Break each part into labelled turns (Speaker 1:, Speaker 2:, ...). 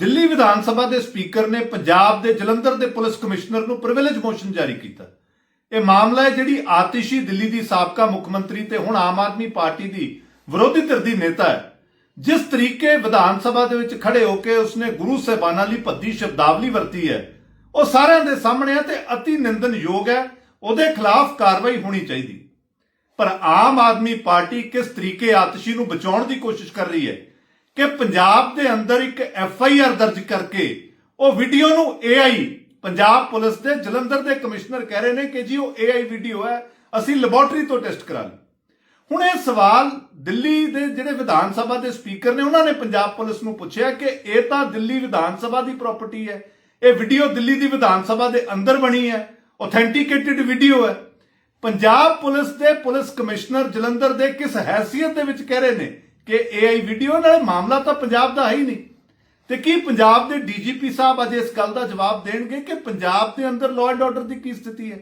Speaker 1: ਦਿੱਲੀ ਵਿਧਾਨ ਸਭਾ ਦੇ ਸਪੀਕਰ ਨੇ ਪੰਜਾਬ ਦੇ ਜਲੰਧਰ ਦੇ ਪੁਲਿਸ ਕਮਿਸ਼ਨਰ ਨੂੰ ਪ੍ਰਿਵਿਲੇਜ ਮੋਸ਼ਨ ਜਾਰੀ ਕੀਤਾ। ਇਹ ਮਾਮਲਾ ਹੈ ਜਿਹੜੀ ਆਤਿਸ਼ੀ ਦਿੱਲੀ ਦੀ ਸਾਬਕਾ ਮੁੱਖ ਮੰਤਰੀ ਤੇ ਹੁਣ ਆਮ ਆਦਮੀ ਪਾਰਟੀ ਦੀ ਵਿਰੋਧੀ ਧਿਰ ਦੀ ਨੇਤਾ ਹੈ। ਜਿਸ ਤਰੀਕੇ ਵਿਧਾਨ ਸਭਾ ਦੇ ਵਿੱਚ ਖੜੇ ਹੋ ਕੇ ਉਸਨੇ ਗੁਰੂ ਸਾਹਿਬਾਨਾਂ ਲਈ ਭੱਦੀ ਸ਼ਬਦਾਵਲੀ ਵਰਤੀ ਹੈ, ਉਹ ਸਾਰਿਆਂ ਦੇ ਸਾਹਮਣੇ ਹੈ ਤੇ ਅਤੀ ਨਿੰਦਨਯੋਗ ਹੈ, ਉਹਦੇ ਖਿਲਾਫ ਕਾਰਵਾਈ ਹੋਣੀ ਚਾਹੀਦੀ। ਪਰ ਆਮ ਆਦਮੀ ਪਾਰਟੀ ਕਿਸ ਤਰੀਕੇ ਆਤਿਸ਼ੀ ਨੂੰ ਬਚਾਉਣ ਦੀ ਕੋਸ਼ਿਸ਼ ਕਰ ਰਹੀ ਹੈ ਕਿ ਪੰਜਾਬ ਦੇ ਅੰਦਰ ਇੱਕ ਐਫ ਆਈ ਆਰ ਦਰਜ ਕਰਕੇ ਉਹ ਵੀਡੀਓ ਨੂੰ ਏ ਆਈ, ਪੰਜਾਬ ਪੁਲਿਸ ਦੇ ਜਲੰਧਰ ਦੇ ਕਮਿਸ਼ਨਰ ਕਹਿ ਰਹੇ ਨੇ ਕਿ ਜੀ ਉਹ ਏ ਆਈ ਵੀਡੀਓ ਹੈ, ਅਸੀਂ ਲੈਬੋਰਟਰੀ ਤੋਂ ਟੈਸਟ ਕਰਾ ਲਈ ਹੁਣ ਇਹ ਸਵਾਲ ਦਿੱਲੀ ਦੇ ਜਿਹੜੇ ਵਿਧਾਨ ਸਭਾ ਦੇ ਸਪੀਕਰ ਨੇ, ਉਹਨਾਂ ਨੇ ਪੰਜਾਬ ਪੁਲਿਸ ਨੂੰ ਪੁੱਛਿਆ ਕਿ ਇਹ ਤਾਂ ਦਿੱਲੀ ਵਿਧਾਨ ਸਭਾ ਦੀ ਪ੍ਰਾਪਰਟੀ ਹੈ, ਇਹ ਵੀਡੀਓ ਦਿੱਲੀ ਦੀ ਵਿਧਾਨ ਸਭਾ ਦੇ ਅੰਦਰ ਬਣੀ ਹੈ ਆਥੈਂਟੀਕੇਟਿਡ ਵੀਡੀਓ ਹੈ। ਪੰਜਾਬ ਪੁਲਿਸ ਦੇ ਪੁਲਿਸ ਕਮਿਸ਼ਨਰ ਜਲੰਧਰ ਦੇ ਕਿਸ ਹੈਸੀਅਤ ਦੇ ਵਿੱਚ ਕਹਿ ਰਹੇ ਨੇ? ਕਿ ਏਆਈ ਵੀਡੀਓ ਨਾਲ ਮਾਮਲਾ ਤਾਂ ਪੰਜਾਬ ਦਾ ਹੈ ਹੀ ਨਹੀਂ। ਤੇ ਕੀ ਪੰਜਾਬ ਦੇ ਡੀਜੀਪੀ ਸਾਹਿਬ ਅੱਜ ਇਸ ਗੱਲ ਦਾ ਜਵਾਬ ਦੇਣਗੇ ਕਿ ਪੰਜਾਬ ਦੇ ਅੰਦਰ ਲਾਅ ਐਂਡ ਆਰਡਰ ਦੀ ਕੀ ਸਥਿਤੀ ਹੈ?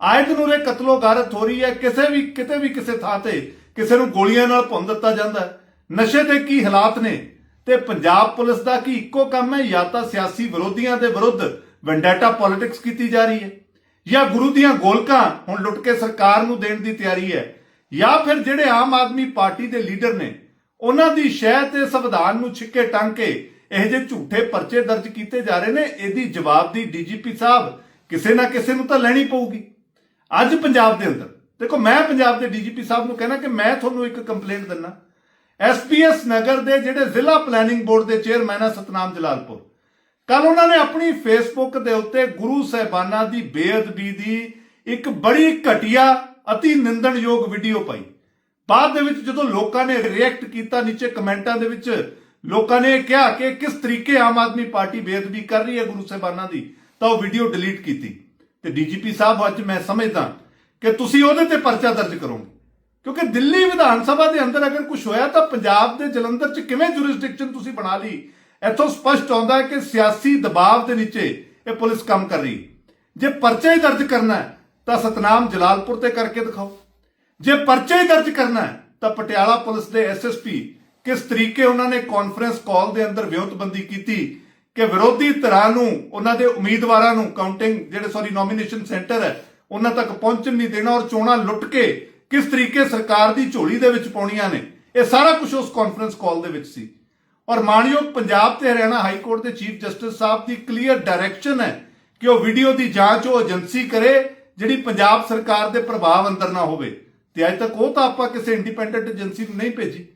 Speaker 1: ਆਏ ਦਿਨ ਉਰੇ ਕਤਲੋ ਗਾਰਤ ਹੋ ਰਹੀ ਹੈ, ਕਿਸੇ ਵੀ, ਕਿਤੇ ਵੀ ਕਿਸੇ ਥਾਂ ਤੇ ਕਿਸੇ ਨੂੰ ਗੋਲੀਆਂ ਨਾਲ ਭੁੰਨ ਦਿੱਤਾ ਜਾਂਦਾ ਨਸ਼ੇ ਦੇ ਕੀ ਹਾਲਾਤ ਨੇ? ਤੇ ਪੰਜਾਬ ਪੁਲਿਸ ਦਾ ਕੀ ਇੱਕੋ ਕੰਮ ਹੈ? ਜਾਂ ਤਾਂ ਸਿਆਸੀ ਵਿਰੋਧੀਆਂ ਦੇ ਵਿਰੁੱਧ ਵੈਂਡੇਟਾ ਪੋਲਿਟਿਕਸ ਕੀਤੀ ਜਾ ਰਹੀ ਹੈ, ਜਾਂ ਗੁਰੂ ਦੀਆਂ ਗੋਲਕਾਂ ਹੁਣ ਲੁੱਟ ਕੇ ਸਰਕਾਰ ਨੂੰ ਦੇਣ ਦੀ ਤਿਆਰੀ ਹੈ, ਜਾਂ ਫਿਰ ਜਿਹੜੇ ਆਮ ਆਦਮੀ ਪਾਰਟੀ ਦੇ ਲੀਡਰ ਨੇ ਉਹਨਾਂ ਦੀ ਸ਼ਹਿ ਤੇ ਸੰਵਿਧਾਨ ਨੂੰ ਛਿੱਕੇ ਟੰਗ ਕੇ ਇਹ ਜਿਹੇ ਝੂਠੇ ਪਰਚੇ ਦਰਜ ਕੀਤੇ ਜਾ ਰਹੇ ਨੇ, ਇਹਦੀ ਜਵਾਬ ਦੀ ਡੀਜੀਪੀ ਸਾਹਿਬ ਕਿਸੇ ਨਾ ਕਿਸੇ ਨੂੰ ਤਾਂ ਲੈਣੀ ਪਊਗੀ। ਅੱਜ ਪੰਜਾਬ ਦੇ ਅੰਦਰ, ਦੇਖੋ ਮੈਂ ਪੰਜਾਬ ਦੇ ਡੀਜੀਪੀ ਸਾਹਿਬ ਨੂੰ ਕਹਿਣਾ ਕਿ ਮੈਂ ਤੁਹਾਨੂੰ ਇੱਕ ਕੰਪਲੇਂਟ ਦਿੰਨਾ। ਐਸਪੀਐਸ ਨਗਰ ਦੇ ਜਿਹੜੇ ਜ਼ਿਲ੍ਹਾ ਪਲੈਨਿੰਗ ਬੋਰਡ ਦੇ ਚੇਅਰਮੈਨ ਆ ਸਤਨਾਮ ਜਲਾਲਪੁਰ ਕੱਲ ਉਹਨਾਂ ਨੇ ਆਪਣੀ ਫੇਸਬੁੱਕ ਦੇ ਉੱਤੇ ਗੁਰੂ ਸਾਹਿਬਾਨਾਂ ਦੀ ਬੇਅਦਬੀ ਦੀ ਇੱਕ ਬੜੀ ਘਟੀਆ ਅਤੀ ਨਿੰਦਣਯੋਗ ਵੀਡੀਓ ਪਾਈ। ਬਾਅਦ ਦੇ ਵਿੱਚ ਜਦੋਂ ਲੋਕਾਂ ਨੇ ਰਿਐਕਟ ਕੀਤਾ ਨੀਚੇ ਕਮੈਂਟਾਂ ਦੇ ਵਿੱਚ, ਲੋਕਾਂ ਨੇ ਇਹ ਕਿਹਾ ਕਿ ਕਿਸ ਤਰੀਕੇ ਆਮ ਆਦਮੀ ਪਾਰਟੀ ਬੇਅਦਬੀ ਕਰ ਰਹੀ ਹੈ ਗੁਰੂ ਸਾਹਿਬਾਨਾਂ ਦੀ, ਤਾਂ ਉਹ ਵੀਡੀਓ ਡਿਲੀਟ ਕੀਤੀ। ਤੇ ਡੀਜੀਪੀ ਸਾਹਿਬ, ਅੱਜ ਮੈਂ ਸਮਝਦਾ ਕਿ ਤੁਸੀਂ ਉਹਦੇ ਤੇ ਪਰਚਾ ਦਰਜ ਕਰੋਗੇ। ਕਿਉਂਕਿ ਦਿੱਲੀ ਵਿਧਾਨ ਸਭਾ ਦੇ ਅੰਦਰ ਅਗਰ ਕੁਝ ਹੋਇਆ ਤਾਂ ਪੰਜਾਬ ਦੇ ਜਲੰਧਰ 'ਚ ਕਿਵੇਂ ਜੁਰਿਸਡਿਕਸ਼ਨ ਤੁਸੀਂ ਬਣਾ ਲਈ? ਇੱਥੋਂ ਸਪਸ਼ਟ ਆਉਂਦਾ ਹੈ ਕਿ ਸਿਆਸੀ ਦਬਾਅ ਦੇ ਨੀਚੇ ਇਹ ਪੁਲਿਸ ਕੰਮ ਕਰ ਰਹੀ ਜੇ ਪਰਚਾ ਹੀ ਦਰਜ ਕਰਨਾ ਹੈ, ਤਾਂ ਸਤਨਾਮ ਜਲਾਲਪੁਰ ਤੇ ਕਰਕੇ ਦਿਖਾਓ। ਜੇ ਪਰਚੇ ਦਰਜ ਕਰਨਾ ਹੈ, ਤਾਂ ਪਟਿਆਲਾ ਪੁਲਿਸ ਦੇ ਐਸਐਸਪੀ ਕਿਸ ਤਰੀਕੇ ਉਹਨਾਂ ਨੇ ਕਾਨਫਰੰਸ ਕਾਲ ਦੇ ਅੰਦਰ ਵਿਉਂਤਬੰਦੀ ਕੀਤੀ ਕਿ ਵਿਰੋਧੀ ਧਿਰਾਂ ਨੂੰ, ਉਹਨਾਂ ਦੇ ਉਮੀਦਵਾਰਾਂ ਨੂੰ ਕਾਊਂਟਿੰਗ ਜਿਹੜੇ ਸੌਰੀ ਨੋਮੀਨੇਸ਼ਨ ਸੈਂਟਰ ਹੈ, ਉਹਨਾਂ ਤੱਕ ਪਹੁੰਚਣ ਨਹੀਂ ਦੇਣਾ ਔਰ ਚੋਣਾਂ ਲੁੱਟ ਕੇ ਕਿਸ ਤਰੀਕੇ ਸਰਕਾਰ ਦੀ ਝੋਲੀ ਦੇ ਵਿੱਚ ਪਾਉਣੀਆਂ ਨੇ, ਇਹ ਸਾਰਾ ਕੁਝ ਉਸ ਕਾਨਫਰੰਸ ਕਾਲ ਦੇ ਵਿੱਚ ਸੀ। ਔਰ ਮਾਨਯੋਗ ਪੰਜਾਬ ਤੇ ਹਰਿਆਣਾ ਹਾਈ ਕੋਰਟ ਦੇ ਚੀਫ ਜਸਟਿਸ ਸਾਹਿਬ ਦੀ ਕਲੀਅਰ ਡਾਇਰੈਕਸ਼ਨ ਹੈ ਕਿ ਉਹ ਵੀਡੀਓ ਦੀ ਜਾਂਚ ਉਹ ਏਜੰਸੀ ਕਰੇ, ਜਿਹੜੀ ਪੰਜਾਬ ਸਰਕਾਰ ਦੇ ਪ੍ਰਭਾਵ ਅੰਦਰ ਨਾ ਹੋਵੇ। ਤੇ ਅੱਜ ਤੱਕ ਉਹ ਤਾਂ ਆਪਾਂ ਕਿਸੇ ਇੰਡੀਪੈਂਡੈਂਟ ਏਜੰਸੀ ਨੂੰ ਨਹੀਂ ਭੇਜੀ।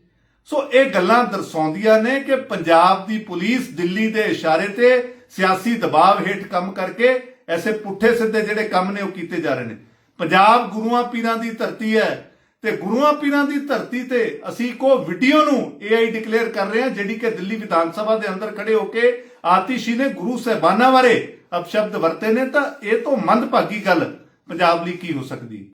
Speaker 1: ਸੋ ਇਹ ਗੱਲਾਂ ਦਰਸਾਉਂਦੀਆਂ ਨੇ ਕਿ ਪੰਜਾਬ ਦੀ ਪੁਲਿਸ ਦਿੱਲੀ ਦੇ ਇਸ਼ਾਰੇ ਤੇ ਸਿਆਸੀ ਦਬਾਅ ਹੇਠ ਕੰਮ ਕਰਕੇ ਐਸੇ ਪੁੱਠੇ ਸਿੱਧੇ ਜਿਹੜੇ ਕੰਮ ਨੇ ਉਹ ਕੀਤੇ ਜਾ ਰਹੇ ਨੇ। ਪੰਜਾਬ ਗੁਰੂਆਂ ਪੀਰਾਂ ਦੀ ਧਰਤੀ ਹੈ ਤੇ ਗੁਰੂਆਂ ਪੀਰਾਂ ਦੀ ਧਰਤੀ ਤੇ ਅਸੀਂ ਕੋ ਵੀਡੀਓ ਨੂੰ ਏਆਈ ਡਿਕਲੇਅਰ ਕਰ ਰਹੇ ਹਾਂ, ਜਿਹੜੀ ਕਿ ਦਿੱਲੀ ਵਿਧਾਨ ਸਭਾ ਦੇ ਅੰਦਰ ਖੜੇ ਹੋ ਕੇ ਆਤਿਸ਼ੀ ਨੇ ਗੁਰੂ ਸਾਹਿਬਾਨਾਂ ਬਾਰੇ ਅਪਸ਼ਬਦ ਵਰਤੇ ਨੇ। ਤਾਂ ਇਹ ਤੋਂ ਮੰਦਭਾਗੀ ਗੱਲ ਪੰਜਾਬ ਲਈ ਕੀ ਹੋ ਸਕਦੀ?